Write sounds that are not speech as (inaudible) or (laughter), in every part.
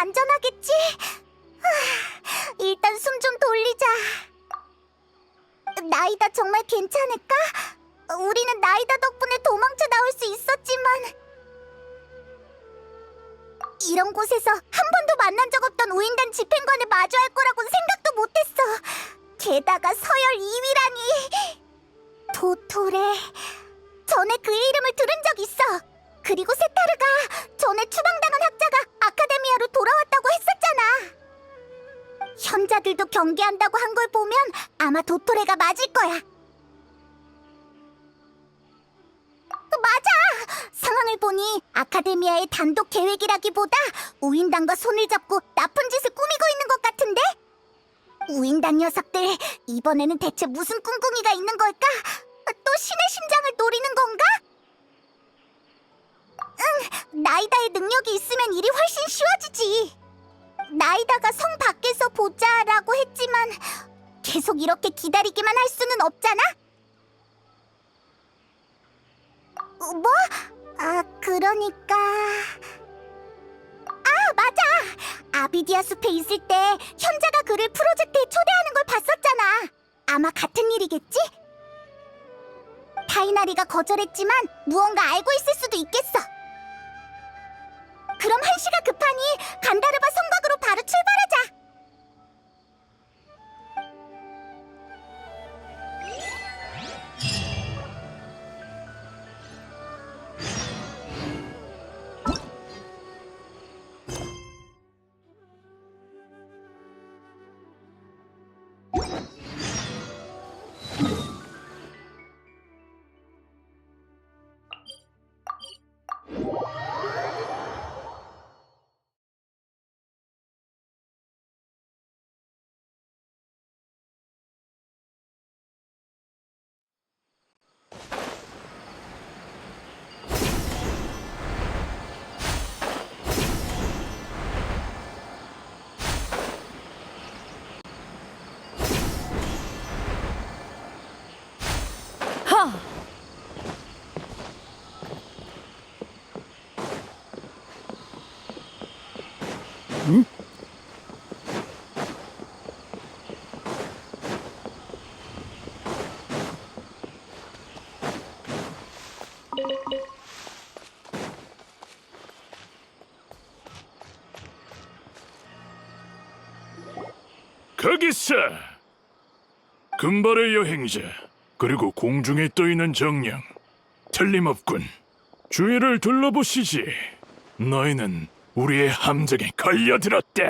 안전하겠지? 하, 일단 숨 좀 돌리자. 나이다 정말 괜찮을까? 우리는 나이다 덕분에 도망쳐 나올 수 있었지만 이런 곳에서 한 번도 만난 적 없던 우인단 집행관을 마주할 거라고는 생각도 못했어. 게다가 서열 2위라니. 도토레. 전에 그의 이름을 들은 적 있어. 그리고 세타르가 전에 추방당한 학자가 아카데미아로 돌아왔다고 했었잖아. 현자들도 경계한다고 한 걸 보면 아마 도토레가 맞을 거야. 맞아! 상황을 보니 아카데미아의 단독 계획이라기보다 우인단과 손을 잡고 나쁜 짓을 꾸미고 있는 것 같은데? 우인단 녀석들 이번에는 대체 무슨 꿍꿍이가 있는 걸까? 또 신의 심장을 노리는 건가? 응, 나이다의 능력이 있으면 일이 훨씬 쉬워지지. 나이다가 성 밖에서 보자라고 했지만 계속 이렇게 기다리기만 할 수는 없잖아. 어, 뭐? 아, 그러니까. 아, 맞아! 아비디아 숲에 있을 때 현자가 그를 프로젝트에 초대하는 걸 봤었잖아. 아마 같은 일이겠지? 타이나리가 거절했지만 무언가 알고 있을 수도 있겠어. 그럼 한시가 급하니 간다르바 성곽으로 바로 출발하자. 거기서! 금발의 여행자 그리고 공중에 떠 있는 정령. 틀림없군. 주위를 둘러보시지. 너희는 우리의 함정에 걸려들었다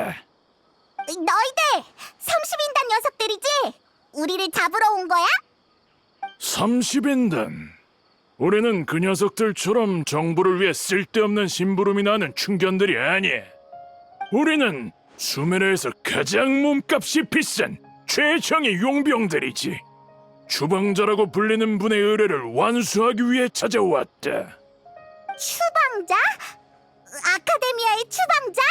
너희들 30인단 녀석들이지? 우리를 잡으러 온 거야? 30인단 우리는 그 녀석들처럼 정부를 위해 쓸데없는 심부름이 나는 충견들이 아니야 우리는 수메르에서 가장 몸값이 비싼 최정의 용병들이지 주방자라고 불리는 분의 의뢰를 완수하기 위해 찾아왔다 추방자? 아카데미아의 추방자?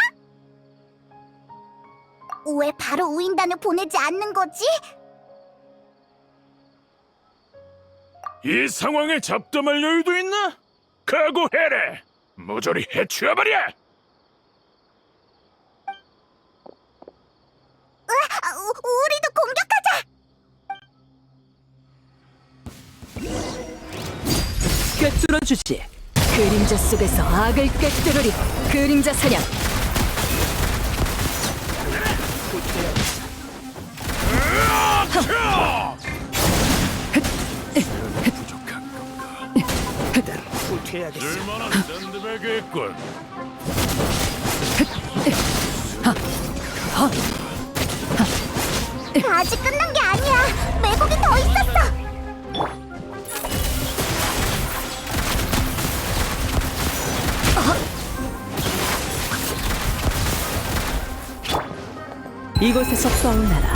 왜 바로 우인단을 보내지 않는 거지? 이 상황에 잡담할 여유도 있나? 각오해라! 모조리 해치워버려! 아, 우- 우리도 공격하자! 꿰뚫어 주지. 그림자 속에서 악을 꿰뚫으리. 그림자 사냥. 아직 끝난 게 아니야! 매복이 더 있었어! 이곳에서 떠올라라.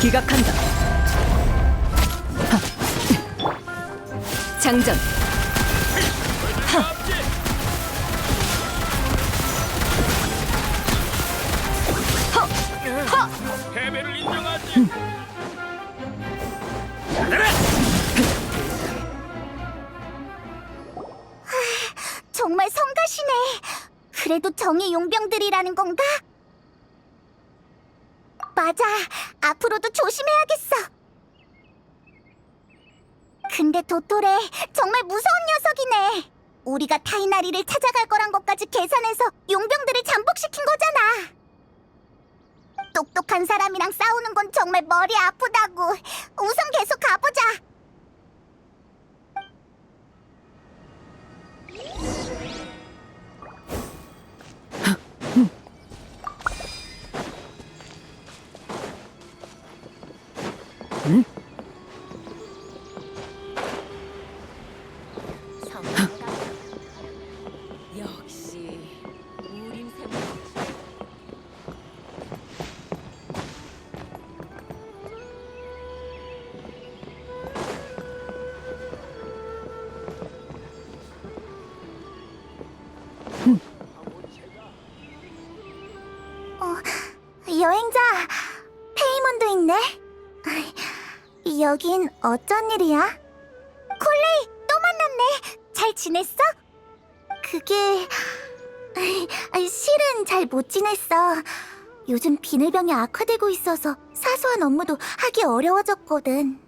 기각한다. 하. 장전. 앞으로도 조심해야겠어. 근데 도토레 정말 무서운 녀석이네. 우리가 타이나리를 찾아갈 거란 것까지 계산해서 용병들을 잠복시킨 거잖아. 똑똑한 사람이랑 싸우는 건 정말 머리 아프다고. 우선 계속 가보자. 여긴 어쩐 일이야? 콜레이 또 만났네. 잘 지냈어? 그게 실은 잘 못 지냈어. 요즘 비늘병이 악화되고 있어서 사소한 업무도 하기 어려워졌거든.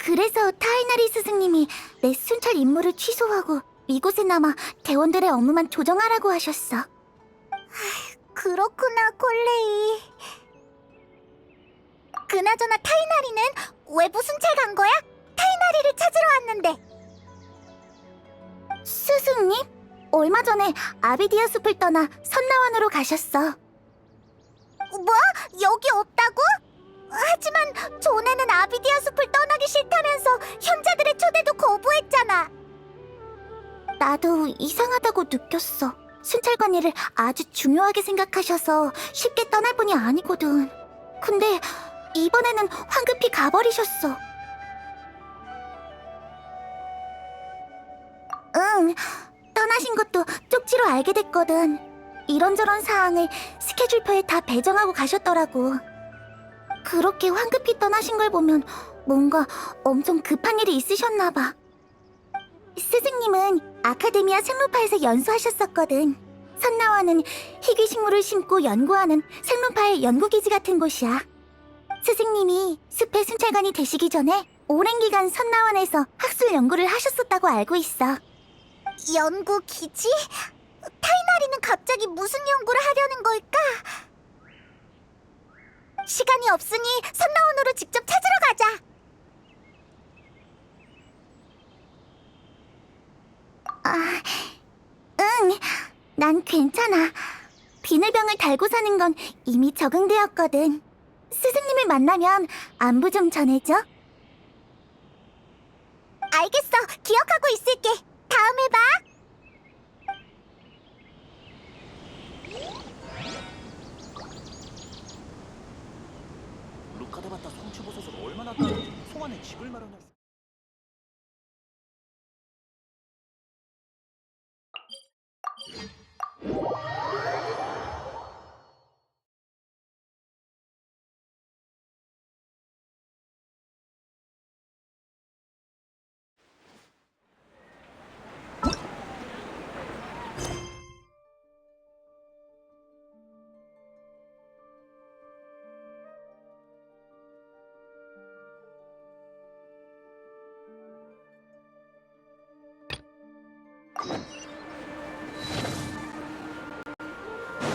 그래서 타이나리 스승님이 내 순찰 임무를 취소하고 이곳에 남아 대원들의 업무만 조정하라고 하셨어. 그렇구나, 콜레이. 그나저나 타이나리는 왜 무슨 책 간 거야? 타이나리를 찾으러 왔는데. 스승님? 얼마 전에 아비디아 숲을 떠나 선나원으로 가셨어. 뭐? 여기 없다고? 하지만 전에는 아비디아 숲을 떠나기 싫다면서 현자들의 초대도 거부했잖아. 나도 이상하다고 느꼈어. 순찰관 일을 아주 중요하게 생각하셔서 쉽게 떠날 분이 아니거든. 근데 이번에는 황급히 가버리셨어. 응, 떠나신 것도 쪽지로 알게 됐거든. 이런저런 사항을 스케줄표에 다 배정하고 가셨더라고. 그렇게 황급히 떠나신 걸 보면 뭔가 엄청 급한 일이 있으셨나 봐. 스승님은 아카데미아 생로파에서 연수하셨었거든. 선나와는 희귀 식물을 심고 연구하는 생로파의 연구기지 같은 곳이야. 스승님이 숲의 순찰관이 되시기 전에 오랜 기간 선나원에서 학술 연구를 하셨었다고 알고 있어. 연구 기지? 타이나리는 갑자기 무슨 연구를 하려는 걸까? 시간이 없으니 선나원으로 직접 찾으러 가자. 아, 응, 난 괜찮아. 비늘병을 달고 사는 건 이미 적응되었거든. 스승님을 만나면 안부 좀 전해줘. 알겠어, 기억하고 있을게. 다음에 봐.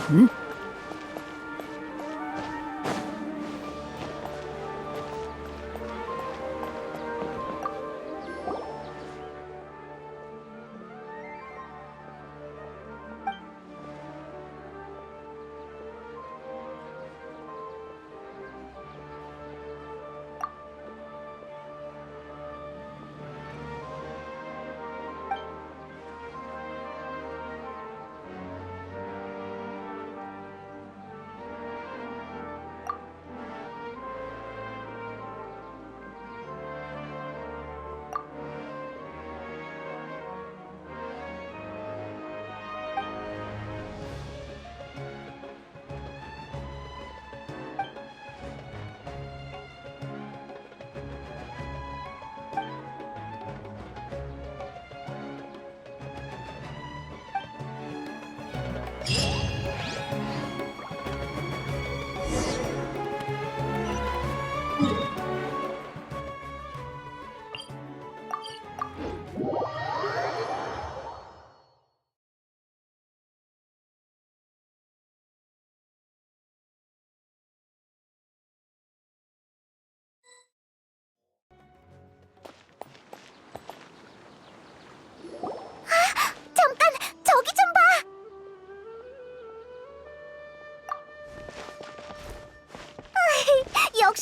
嗯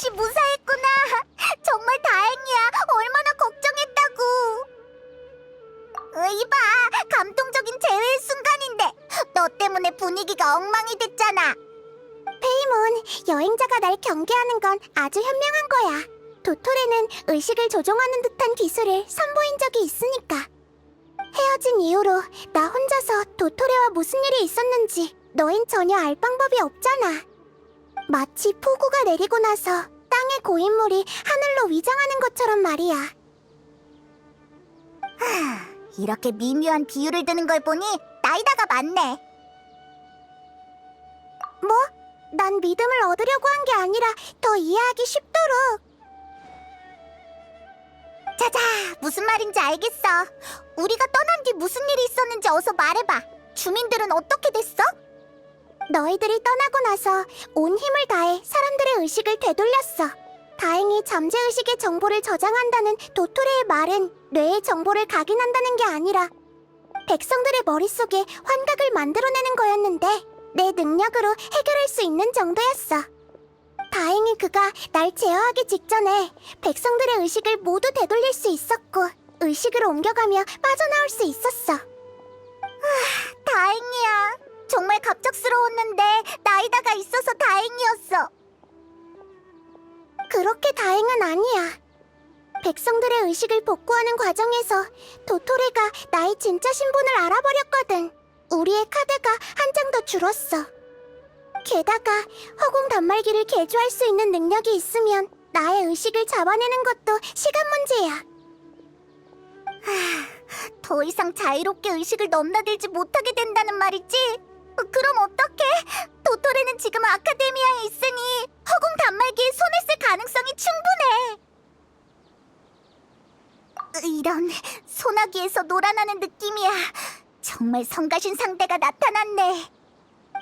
역시 무사했구나. (laughs) 정말 다행이야. 얼마나 걱정했다고. 이봐, 감동적인 재회의 순간인데 너 때문에 분위기가 엉망이 됐잖아. 페이몬, 여행자가 날 경계하는 건 아주 현명한 거야. 도토레는 의식을 조종하는 듯한 기술을 선보인 적이 있으니까. 헤어진 이후로 나 혼자서 도토레와 무슨 일이 있었는지 너흰 전혀 알 방법이 없잖아. 마치 폭우가 내리고 나서 땅의 고인물이 하늘로 위장하는 것처럼 말이야. 하, 이렇게 미묘한 비유를 드는 걸 보니 나이다가 맞네. 뭐? 난 믿음을 얻으려고 한 게 아니라 더 이해하기 쉽도록. 자자, 무슨 말인지 알겠어. 우리가 떠난 뒤 무슨 일이 있었는지 어서 말해봐. 주민들은 어떻게 됐어? 너희들이 떠나고 나서 온 힘을 다해 사람들 의 의식을 되돌렸어. 다행히 잠재 의식의 정보를 저장한다는 도토레의 말은 뇌의 정보를 각인한다는 게 아니라 백성들의 머릿속에 환각을 만들어내는 거였는데 내 능력으로 해결할 수 있는 정도였어. 다행히 그가 날 제어하기 직전에 백성들의 의식을 모두 되돌릴 수 있었고 의식을 옮겨가며 빠져나올 수 있었어. 아, 다행이야. 정말 갑작스러웠는데 나이다가 있어서 다행이었어. 그렇게 다행은 아니야. 백성들의 의식을 복구하는 과정에서 도토레가 나의 진짜 신분을 알아버렸거든. 우리의 카드가 한 장 더 줄었어. 게다가 허공 단말기를 개조할 수 있는 능력이 있으면 나의 의식을 잡아내는 것도 시간 문제야. 더 이상 자유롭게 의식을 넘나들지 못하게 된다는 말이지? 어, 그럼 어떡해? 도토레는 지금 아카데미아에 있으니 허공 단말기에 손을 쓸 가능성이 충분해. 이런 소나기에서 놀아나는 느낌이야. 정말 성가신 상대가 나타났네.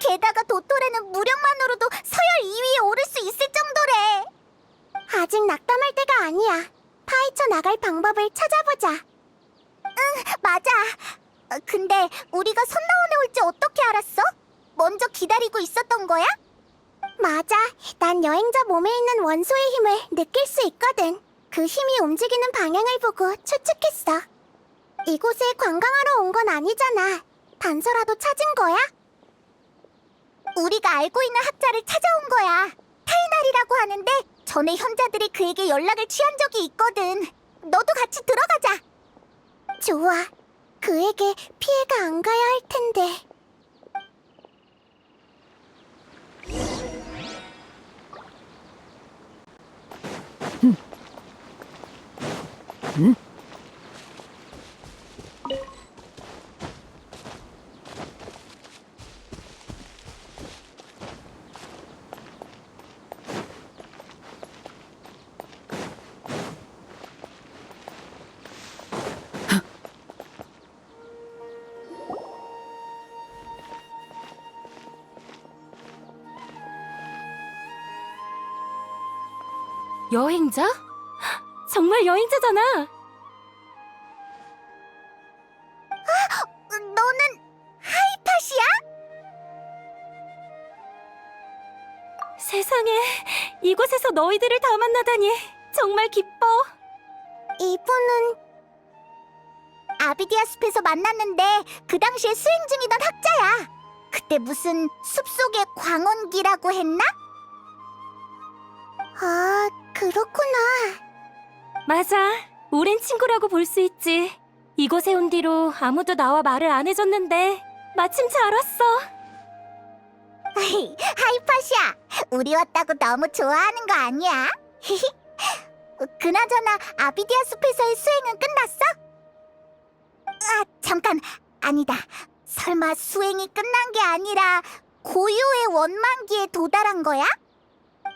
게다가 도토레는 무력만으로도 서열 2위에 오를 수 있을 정도래. 아직 낙담할 때가 아니야. 파헤쳐 나갈 방법을 찾아보자. 응, 맞아. 어, 근데 우리가 손 나온에 올지 어떻게 알았어? 먼저 기다리고 있었던 거야? 맞아. 난 여행자 몸에 있는 원소의 힘을 느낄 수 있거든. 그 힘이 움직이는 방향을 보고 추측했어. 이곳에 관광하러 온 건 아니잖아. 단서라도 찾은 거야? 우리가 알고 있는 학자를 찾아온 거야. 타이날이라고 하는데 전에 현자들이 그에게 연락을 취한 적이 있거든. 너도 같이 들어가자. 좋아. 그에게 피해가 안 가야 할 텐데. 여행자? 정말 여행자잖아. 너는 하이팟이야? 세상에 이곳에서 너희들을 다 만나다니 정말 기뻐. 이분은 아비디아 숲에서 만났는데 그 당시에 수행 중이던 학자야. 그때 무슨 숲속의 광원기라고 했나? 아, 그렇구나. 맞아. 오랜 친구라고 볼 수 있지. 이곳에 온 뒤로 아무도 나와 말을 안 해줬는데 마침 잘 왔어. (laughs) 하이팟이야. 우리 왔다고 너무 좋아하는 거 아니야? (laughs) 그나저나 아비디아 숲에서의 수행은 끝났어? 아, 잠깐. 아니다. 설마 수행이 끝난 게 아니라 고유의 원만기에 도달한 거야?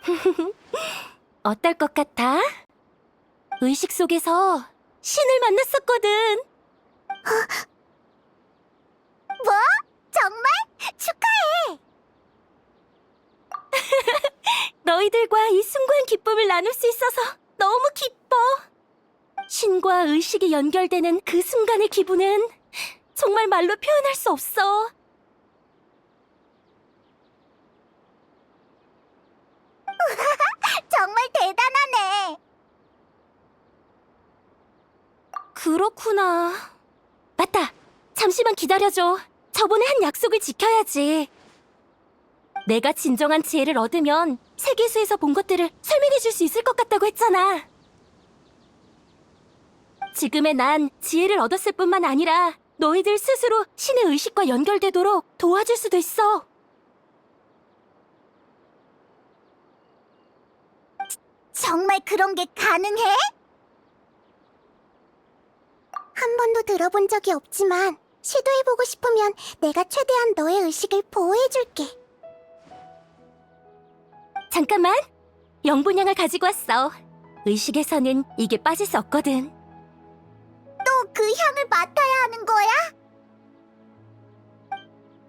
(laughs) 어떨 것 같아? 의식 속에서 신을 만났었거든. 뭐? 정말? 축하해! (laughs) 너희들과 이 숭고한 기쁨을 나눌 수 있어서 너무 기뻐. 신과 의식이 연결되는 그 순간의 기분은 정말 말로 표현할 수 없어. 정말 대단하네! 그렇구나. 맞다. 잠시만 기다려줘. 저번에 한 약속을 지켜야지. 내가 진정한 지혜를 얻으면 세계수에서 본 것들을 설명해 줄 수 있을 것 같다고 했잖아. 지금의 난 지혜를 얻었을 뿐만 아니라 너희들 스스로 신의 의식과 연결되도록 도와줄 수도 있어. 정말 그런 게 가능해? 한 번도 들어본 적이 없지만 시도해보고 싶으면 내가 최대한 너의 의식을 보호해줄게. 잠깐만. 영분양을 가지고 왔어. 의식에서는 이게 빠질 수 없거든. 또 그 향을 맡아야 하는 거야?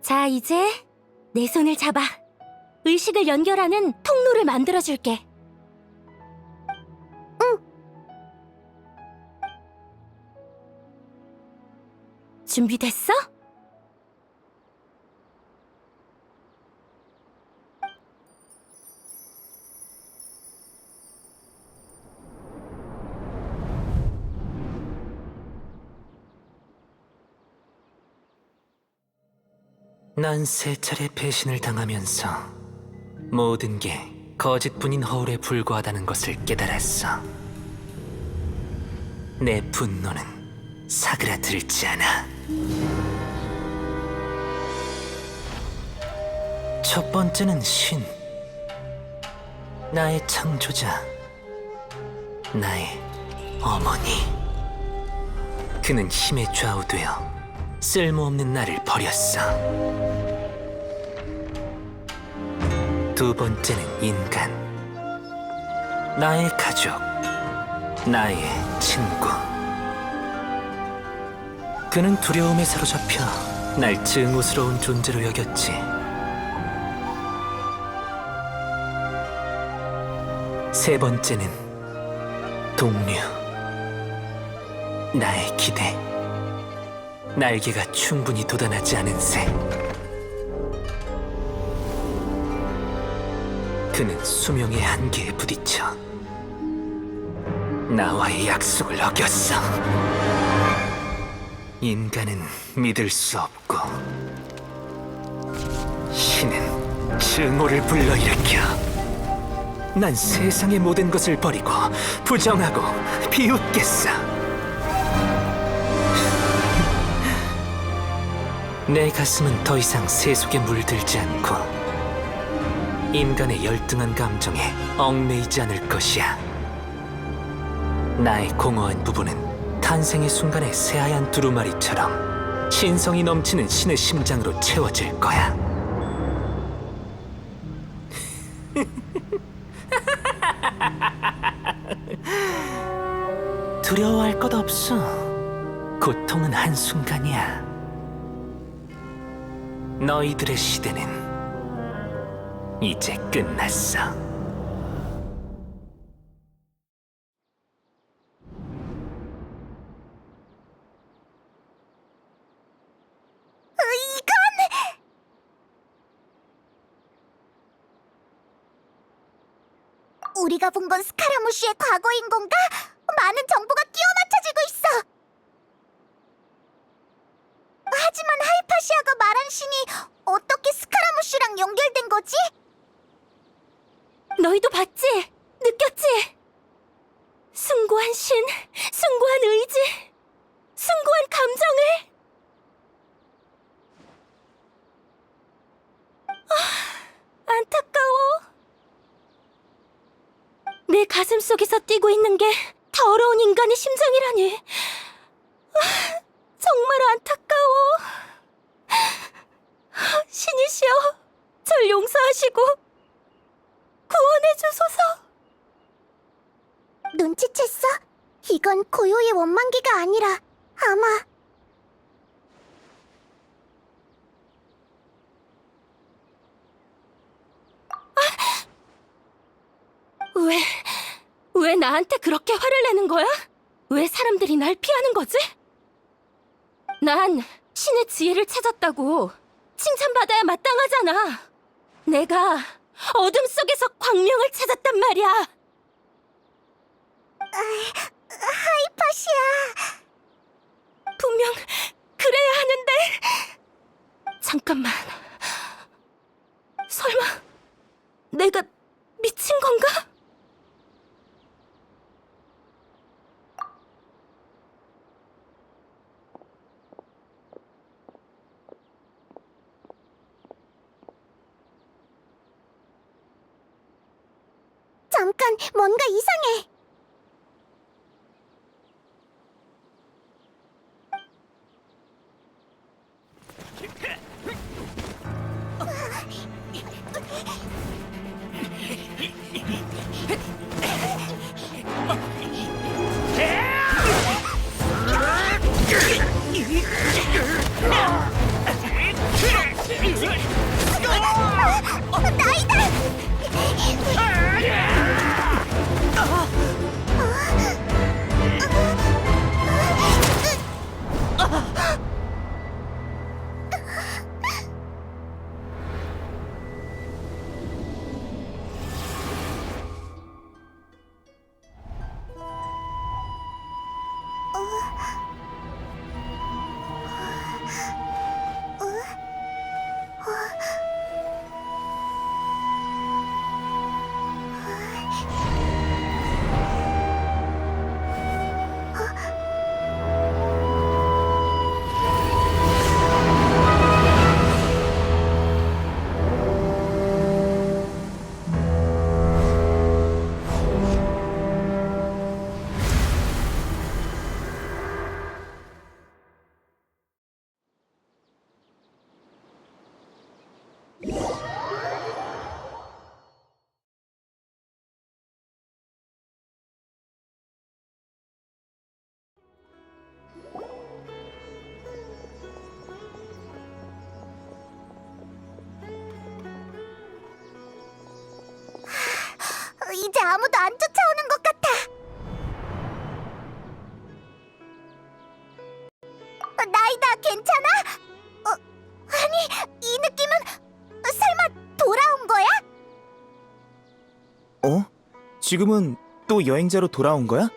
자, 이제 내 손을 잡아. 의식을 연결하는 통로를 만들어줄게. 준비됐어? 난 세 차례 배신을 당하면서 모든 게 거짓뿐인 허울에 불과하다는 것을 깨달았어. 내 분노는 사그라들지 않아. 첫 번째는 신. 나의 창조자. 나의 어머니. 그는 힘에 좌우되어 쓸모없는 나를 버렸어. 두 번째는 인간. 나의 가족. 나의 친구. 그는 두려움에 사로잡혀 날 증오스러운 존재로 여겼지. 세 번째는 동료. 나의 기대. 날개가 충분히 돋아나지 않은 새. 그는 수명의 한계에 부딪혀 나와의 약속을 어겼어. 인간은 믿을 수 없고 신은 증오를 불러일으켜. 난 세상의 모든 것을 버리고 부정하고 비웃겠어. 내 가슴은 더 이상 세속에 물들지 않고 인간의 열등한 감정에 얽매이지 않을 것이야. 나의 공허한 부분은 탄생의 순간의 새하얀 두루마리처럼 신성이 넘치는 신의 심장으로 채워질 거야. (laughs) 두려워할 것 없어. 고통은 한순간이야. 너희들의 시대는 이제 끝났어. 이건 우리가 본 건 스카라무시의 과거인 건가? 많은 정보가 끼워 맞춰지고 있어. 하지만 하이파시아가 말한 신이 어떻게 스카라무시랑 연결된 거지? 너희도 봤지? 느꼈지? 숭고한 신, 숭고한 의지, 숭고한 감정을. 아, 가슴 속에서 뛰고 있는 게 더러운 인간의 심장이라니. 아, 정말 안타까워. 신이시여, 절 용서하시고 구원해 주소서. 눈치챘어? 이건 고요의 원망기가 아니라 아마 아, 왜 왜 나한테 그렇게 화를 내는 거야? 왜 사람들이 날 피하는 거지? 난 신의 지혜를 찾았다고 칭찬받아야 마땅하잖아. 내가 어둠 속에서 광명을 찾았단 말이야. 하이파시아. 분명 그래야 하는데. 잠깐만. 설마 내가 미친 건가? 지금은 또 여행자로 돌아온 거야?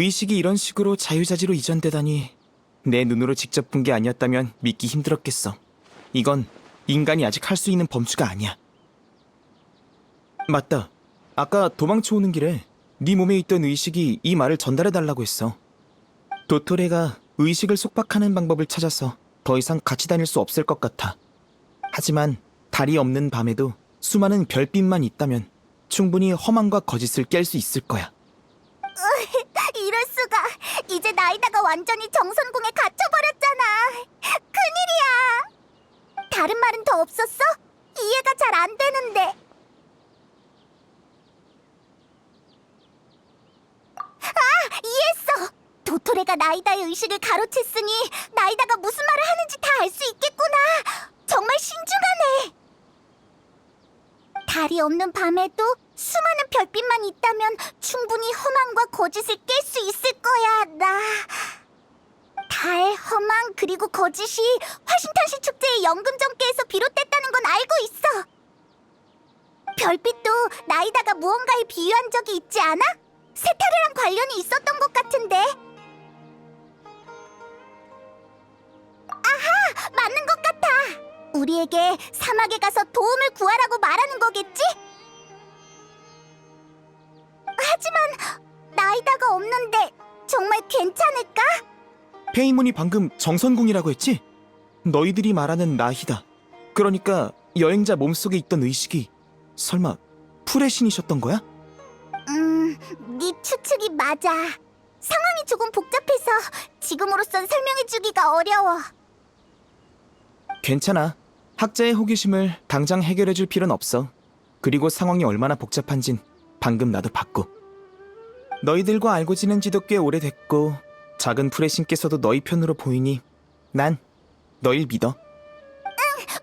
의식이 이런 식으로 자유자재로 이전되다니 내 눈으로 직접 본 게 아니었다면 믿기 힘들었겠어. 이건 인간이 아직 할 수 있는 범주가 아니야. 맞다. 아까 도망쳐 오는 길에 네 몸에 있던 의식이 이 말을 전달해 달라고 했어. 도토레가 의식을 속박하는 방법을 찾아서 더 이상 같이 다닐 수 없을 것 같아. 하지만 달이 없는 밤에도 수많은 별빛만 있다면 충분히 허망과 거짓을 깰 수 있을 거야. (laughs) 이럴 수가. 이제 나이다가 완전히 정선궁에 갇혀버렸잖아. 큰일이야. 다른 말은 더 없었어? 이해가 잘 안 되는데. 아, 이해했어. 도토레가 나이다의 의식을 가로챘으니 나이다가 무슨 말을 하는지 다 알 수 있겠구나. 정말 신중하네. 달이 없는 밤에도 수많은 별빛만 있다면 충분히 허망과 거짓을 깰 수 있을 거야, 나. 달, 허망, 그리고 거짓이 화신탄시 축제의 연금정계에서 비롯됐다는 건 알고 있어. 별빛도 나이다가 무언가에 비유한 적이 있지 않아? 세타르랑 관련이 있었던 것 같은데. 아하! 맞는 것 같아! 우리에게 사막에 가서 도움을 구하라고 말하는 거겠지? 하지만 나이다가 없는데 정말 괜찮을까? 페이몬이 방금 정선궁이라고 했지? 너희들이 말하는 나희다. 그러니까 여행자 몸속에 있던 의식이 설마 풀의 신이셨던 거야? 음, 네 추측이 맞아. 상황이 조금 복잡해서 지금으로선 설명해주기가 어려워. 괜찮아. 학자의 호기심을 당장 해결해줄 필요는 없어. 그리고 상황이 얼마나 복잡한진 방금 나도 봤고. 너희들과 알고 지낸 지도 꽤 오래됐고 작은 풀의 신께서도 너희 편으로 보이니 난 너희 믿어.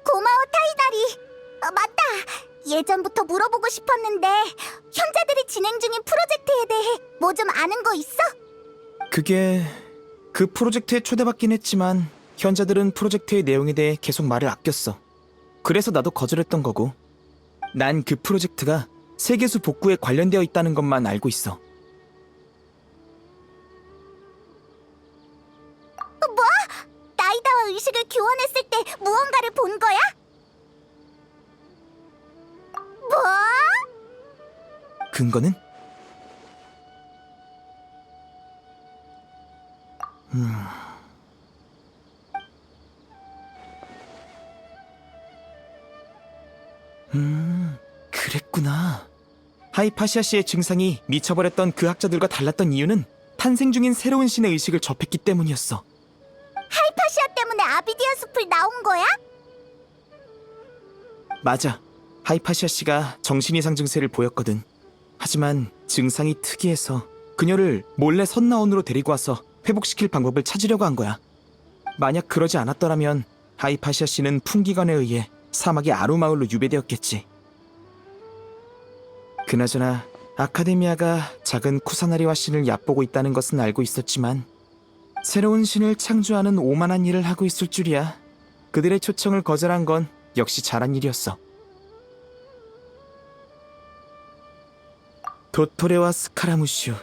고마워 타이다리. 어, 맞다. 예전부터 물어보고 싶었는데 현자들이 진행 중인 프로젝트에 대해 뭐 좀 아는 거 있어? 그게 그 프로젝트에 초대받긴 했지만 현자들은 프로젝트의 내용에 대해 계속 말을 아꼈어. 그래서 나도 거절했던 거고. 난 그 프로젝트가 세계수 복구에 관련되어 있다는 것만 알고 있어. 뭐? 나이다와 의식을 교환했을 때 무언가를 본 거야? 뭐? 근거는? 음. 음, 그랬구나. 하이파시아 씨의 증상이 미쳐버렸던 그 학자들과 달랐던 이유는 탄생 중인 새로운 신의 의식을 접했기 때문이었어. 하이파시아 때문에 아비디아 숲을 나온 거야? 맞아. 하이파시아 씨가 정신 이상 증세를 보였거든. 하지만 증상이 특이해서 그녀를 몰래 선나원으로 데리고 와서 회복시킬 방법을 찾으려고 한 거야. 만약 그러지 않았더라면 하이파시아 씨는 풍기관에 의해 사막의 아루마을로 유배되었겠지. 그나저나 아카데미아가 작은 쿠사나리와 신을 얕보고 있다는 것은 알고 있었지만 새로운 신을 창조하는 오만한 일을 하고 있을 줄이야. 그들의 초청을 거절한 건 역시 잘한 일이었어. 도토레와 스카라무슈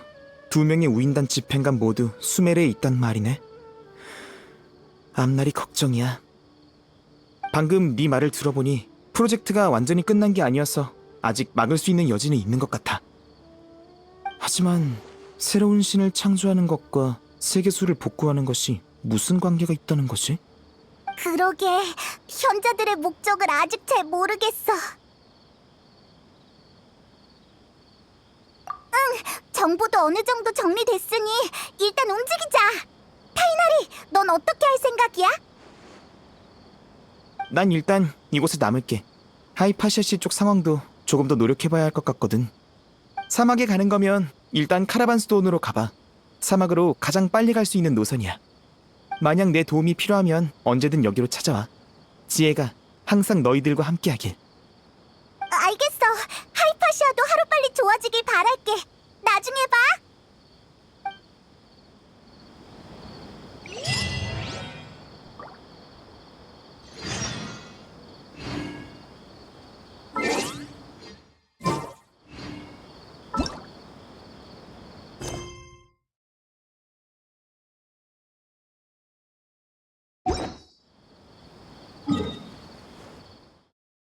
두 명의 우인단 집행관 모두 수메르에 있단 말이네. 앞날이 걱정이야. 방금 네 말을 들어보니 프로젝트가 완전히 끝난 게 아니어서 아직 막을 수 있는 여지는 있는 것 같아. 하지만 새로운 신을 창조하는 것과 세계수를 복구하는 것이 무슨 관계가 있다는 거지? 그러게 현자들의 목적을 아직 잘 모르겠어. 응, 정보도 어느 정도 정리됐으니 일단 움직이자. 타이나리, 넌 어떻게 할 생각이야? 난 일단 이곳에 남을게. 하이파시아 씨쪽 상황도 조금 더 노력해봐야 할 것 같거든. 사막에 가는 거면 일단 카라반 스톤으로 가봐. 사막으로 가장 빨리 갈 수 있는 노선이야. 만약 내 도움이 필요하면 언제든 여기로 찾아와. 지혜가 항상 너희들과 함께하길. 알겠어. 하이파시아도 하루빨리 좋아지길 바랄게. 나중에 봐.